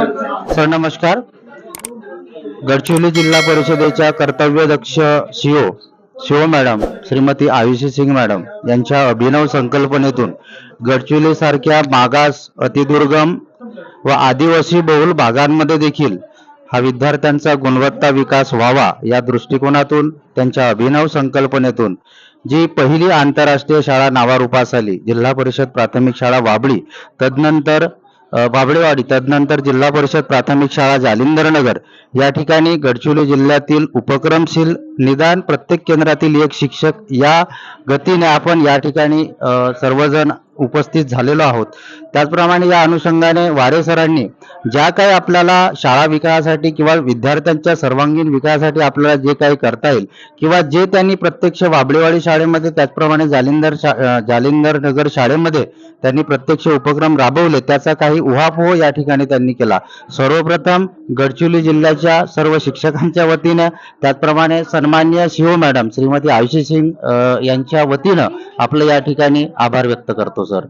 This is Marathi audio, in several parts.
सर नमस्कार. गडचिरोली जिल्हा परिषदेच्या कर्तव्यदक्ष CEO Shiv madam Shrimati Ayushi Singh madam यांच्या अभिनव संकल्पनेतून गडचिरोली सारख्या मागास अतिदुर्गम व आदिवासी बहुल भागांमध्ये देखील हा विद्यार्थ्यांचा गुणवत्ता विकास व्हावा या दृष्टिकोनातून त्यांच्या अभिनव संकल्पनेतून जी पहिली आंतरराष्ट्रीय शाळा नावारूपास आली जिल्हा परिषद प्राथमिक शाळा वाबळी तदनंतर बाबळेवाडी तदनंतर जिल्हा परिषद प्राथमिक शाळा जालिंदरनगर. या ठिकाणी गडचिरोली जिल्ह्यातील उपक्रमशील निदान प्रत्येक केंद्रातील एक शिक्षक या गतीने आपण या ठिकाणी सर्वजण उपस्थित झालेलो आहोत. त्याचप्रमाणे या अनुषंगाने वारे सरांनी ज्या काही आपल्याला शाळा विकासासाठी किंवा विद्यार्थ्यांच्या सर्वांगीण विकासासाठी आपल्याला जे काही करता येईल किंवा जे त्यांनी प्रत्यक्ष वाबळेवाडी शाळेमध्ये त्याचप्रमाणे जालिंदर शा जालिंदर नगर शाळेमध्ये त्यांनी प्रत्यक्ष उपक्रम राबवले त्याचा काही उहापोह या ठिकाणी त्यांनी केला. सर्वप्रथम गडचिरोली जिल्ह्याच्या सर्व शिक्षकांच्या वतीनं त्याचप्रमाणे सन्मान्य शिव मॅडम श्रीमती आयुषी सिंग यांच्या वतीनं आपलं या ठिकाणी आभार व्यक्त करतो सर.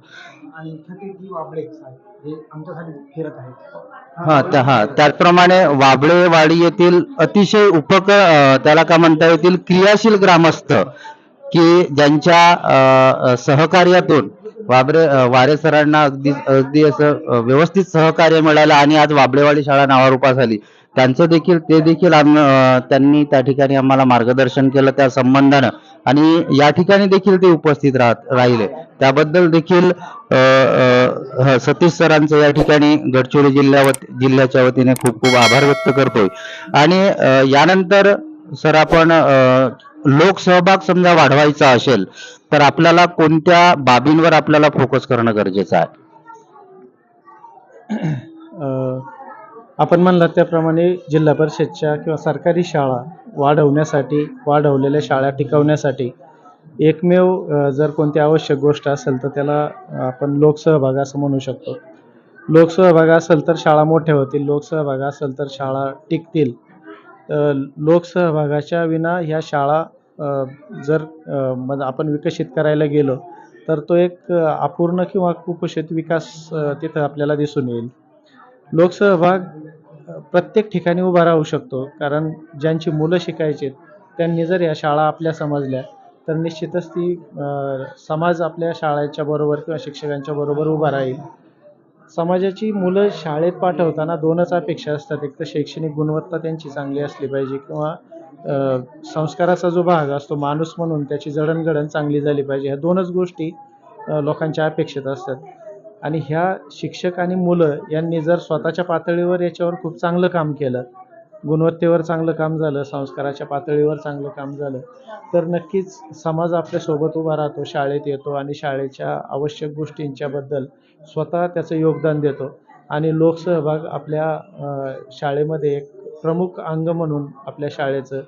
हे हा त्या हा त्याचप्रमाणे वाबळेवाडी येथील अतिशय उपक त्याला का म्हणता येतील क्रियाशील ग्रामस्थ की ज्यांच्या सहकार्यातून वाबरे वारे सरांना अगदी अगदी असं व्यवस्थित सहकार्य मिळालं आणि आज वाबळेवाडी शाळा नावारूपास आली. त्यांचं देखील ते देखील आम- त्यांनी त्या ठिकाणी आम्हाला मार्गदर्शन केलं त्या संबंधानं. आणि या ठिकाणी देखील ते उपस्थित राहत राहिले. त्याबद्दल देखील सतीश सरांचं या ठिकाणी गडचिरोली जिल्ह्यावत जिल्ह्याच्या वतीने खूप खूप आभार व्यक्त करतोय. आणि यानंतर सर आपण लोकसहभाग समजा वाढवायचा असेल तर आपल्याला कोणत्या बाबींवर आपल्याला फोकस करणं गरजेचं आहे? आपण म्हणलं त्याप्रमाणे जिल्हा परिषदच्या किंवा सरकारी शाळा वाढवण्यासाठी वाढवलेल्या शाळा टिकवण्यासाठी एकमेव जर कोणती आवश्यक गोष्ट असेल तर त्याला आपण लोकसहभाग असं म्हणू शकतो. लोकसहभाग असेल तर शाळा मोठ्या होतील लोकसहभाग असेल तर शाळा टिकतील. लोकसहभागाच्या विना ह्या शाळा जर अ, आपण विकसित करायला गेलो तर तो एक अपूर्ण किंवा कुपोषित विकास तिथं आपल्याला दिसून येईल. लोकसहभाग प्रत्येक ठिकाणी उभा राहू शकतो कारण ज्यांची मुलं शिकायची आहेत, त्यांनी जर या शाळा आपल्या समजल्या तर निश्चितच ती समाज आपल्या शाळेच्या बरोबर किंवा शिक्षकांच्या बरोबर उभा राहील. समाजाची मुलं शाळेत पाठवताना दोनच अपेक्षा असतात. एक तर शैक्षणिक गुणवत्ता त्यांची चांगली असली पाहिजे किंवा संस्काराचा जो भाग असतो माणूस म्हणून त्याची जडणघडण चांगली झाली पाहिजे. ह्या दोनच गोष्टी लोकांच्या अपेक्षित असतात. आणि ह्या शिक्षक आणि मुलं यांनी जर स्वतःच्या पातळीवर याच्यावर खूप चांगलं काम केलं गुणवत्तेवर चांगलं काम झालं संस्काराच्या पातळीवर चांगलं काम झालं तर नक्कीच समाज आपल्यासोबत उभा राहतो शाळेत येतो आणि शाळेच्या आवश्यक गोष्टींच्याबद्दल स्वतः त्याचं योगदान देतो. आणि लोकसहभाग आपल्या शाळेमध्ये एक प्रमुख अंग म्हणून आपल्या शाळेचं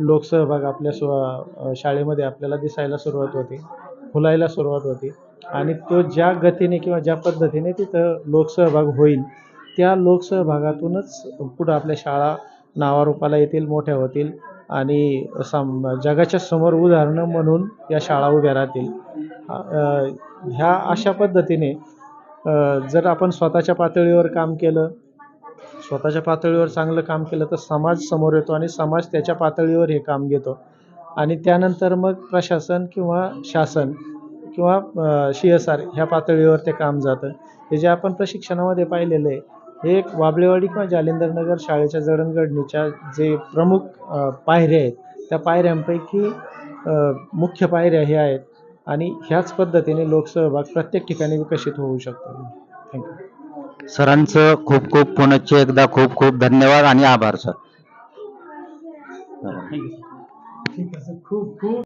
लोकसहभाग आपल्या स्व शाळेमध्ये आपल्याला दिसायला सुरुवात होते फुलायला सुरुवात होते. आणि तो ज्या गतीने किंवा ज्या पद्धतीने तिथं लोकसहभाग होईल त्या लोकसहभागातूनच पुढं आपल्या शाळा नावारूपाला येतील मोठ्या होतील आणि सम जगाच्या समोर उदाहरणं म्हणून या शाळा उभ्या राहतील. ह्या अशा पद्धतीने जर आपण स्वतःच्या पातळीवर काम केलं स्वतःच्या पातळीवर चांगलं काम केलं तर समाज समोर येतो आणि समाज त्याच्या पातळीवर हे काम घेतो. आणि त्यानंतर मग प्रशासन किंवा शासन किंवा सी एस आर ह्या पातळीवर ते काम जातं. हे जे आपण प्रशिक्षणामध्ये पाहिलेलं आहे हे एक वाबळेवाडी किंवा जालिंदरनगर शाळेच्या जडणघडणीच्या जे प्रमुख पायऱ्या आहेत त्या पायऱ्यांपैकी मुख्य पायऱ्या हे आहेत आणि ह्याच पद्धतीने लोकसहभाग प्रत्येक ठिकाणी विकसित होऊ शकतो. थँक्यू सरांचं खूप खूप पुनश्च एकदा खूप खूप धन्यवाद आणि आभार सर. ठीक आहे खूप खूप